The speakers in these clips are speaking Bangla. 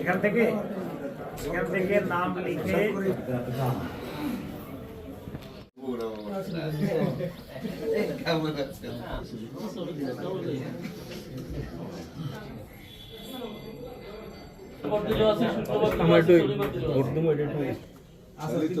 এখান থেকে এখান থেকে নাম লিখে আমার একটু ভোট দেবো এটা একটু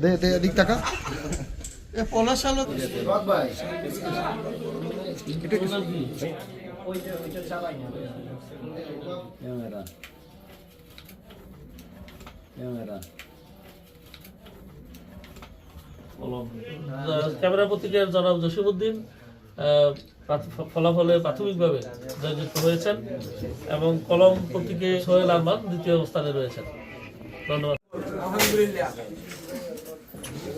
দে দে এদিক টাকা এ পলাশ আলো রক ভাই ক্যামেরা পত্রিকার জনাব জসিমুদ্দিন ফলাফলে প্রাথমিকভাবে জয়যুক্ত হয়েছেন এবং কলম পত্রিকে সোহেল আহমদ দ্বিতীয় অবস্থানে রয়েছেন। ধন্যবাদ।